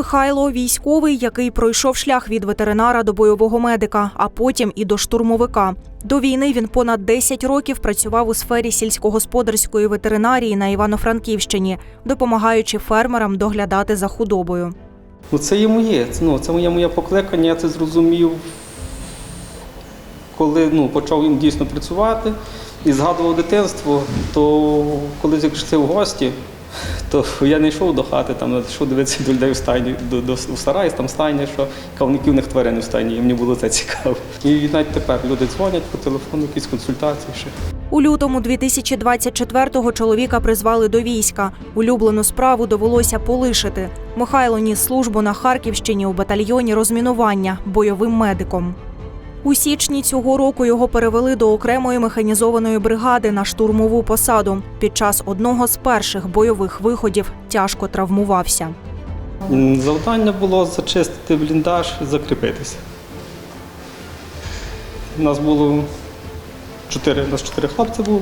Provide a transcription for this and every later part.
Михайло військовий, який пройшов шлях від ветеринара до бойового медика, а потім і до штурмовика. До війни він понад 10 років працював у сфері сільськогосподарської ветеринарії на Івано-Франківщині, допомагаючи фермерам доглядати за худобою. Ну, це є моє. Це, ну, це моє моє покликання, я це зрозумів, коли ну, почав їм дійсно працювати і згадував дитинство, то коли якщо в гості, то я не йшов до хати, там, йшов дивитися до людей в стайні, до, до, в сараї, там стайня, що кавників в них тварини в стайні, і мені було це цікаво. І навіть тепер люди дзвонять по телефону, якісь консультації ще. У лютому 2024-го чоловіка призвали до війська. Улюблену справу довелося полишити. Михайло ніс службу на Харківщині у батальйоні розмінування бойовим медиком. У січні цього року його перевели до окремої механізованої бригади на штурмову посаду. Під час одного з перших бойових виходів тяжко травмувався. Завдання було зачистити бліндаж закріпитися. У нас було чотири, нас чотири хлопці було.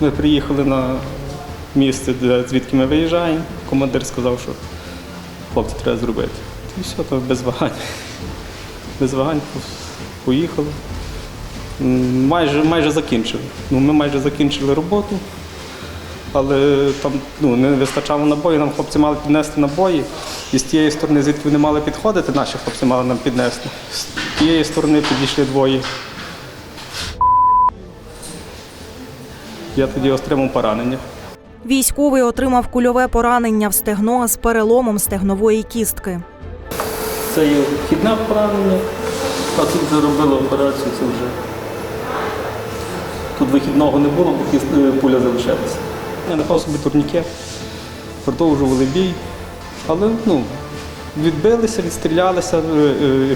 Ми приїхали на місце, де, звідки ми виїжджаємо. Командир сказав, що хлопці треба зробити. І все, то без вагань. Без вагань поїхали. Майже, майже закінчили. Ну, ми майже закінчили роботу але там ну, не вистачало набоїв, нам хлопці мали піднести набої. І з тієї сторони, звідки вони мали підходити, наші хлопці мали нам піднести. З тієї сторони підійшли двоє. Я тоді отримав поранення. Військовий отримав кульове поранення в стегно з переломом стегнової кістки. Це є вхідне поранення, а тут вже робили операцію, це вже. Тут вихідного не було, бо е, пуля залишилася. Я напав собі турнікет, продовжували бій, але ну, відбилися, відстрілялися,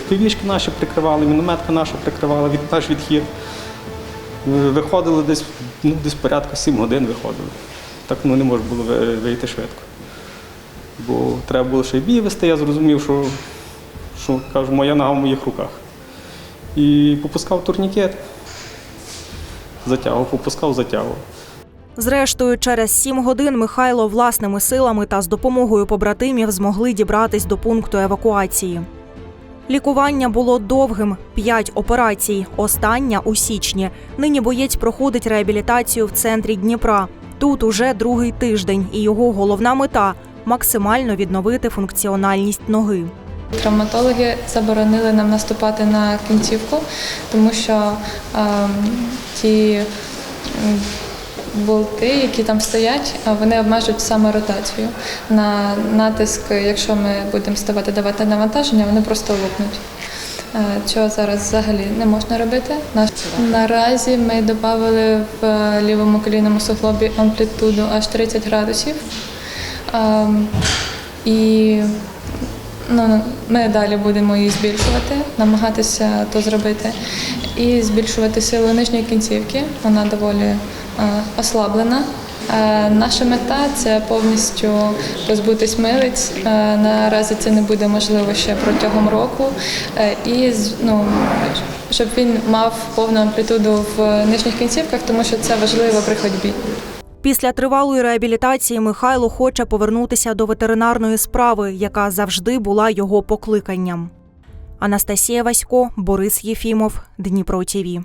півішки наші прикривали, мінометка наша прикривала, від, наш відхід. Е, Виходили десь, ну, десь порядка 7 годин виходили. Так ну, не можна було вийти швидко. Бо треба було ще й бій вести, я зрозумів, що, що кажу, моя нога в моїх руках. І попускав турнікет, затягував, попускав, затягував. Зрештою, через сім годин Михайло власними силами та з допомогою побратимів змогли дібратись до пункту евакуації. Лікування було довгим п'ять операцій. Остання у січні. Нині боєць проходить реабілітацію в центрі Дніпра. Тут уже другий тиждень, і його головна мета максимально відновити функціональність ноги. Травматологи заборонили нам наступати на кінцівку, тому що ем, ті м, болти, які там стоять, вони обмежують саме ротацію. На натиск, якщо ми будемо ставати давати навантаження, вони просто лопнуть. Е, Чого зараз взагалі не можна робити. Наразі ми додали в лівому колінному суглобі амплітуду аж 30 градусів. Ем, І Ну, ми далі будемо її збільшувати, намагатися то зробити. І збільшувати силу нижньої кінцівки. Вона доволі е, ослаблена. Е, наша мета це повністю позбутись милиць. Е, наразі це не буде можливо ще протягом року. І ну, щоб він мав повну амплітуду в нижніх кінцівках, тому що це важливо при ходьбі. Після тривалої реабілітації Михайло хоче повернутися до ветеринарної справи, яка завжди була його покликанням. Анастасія Васько, Борис Єфімов, Дніпро ТІВІ.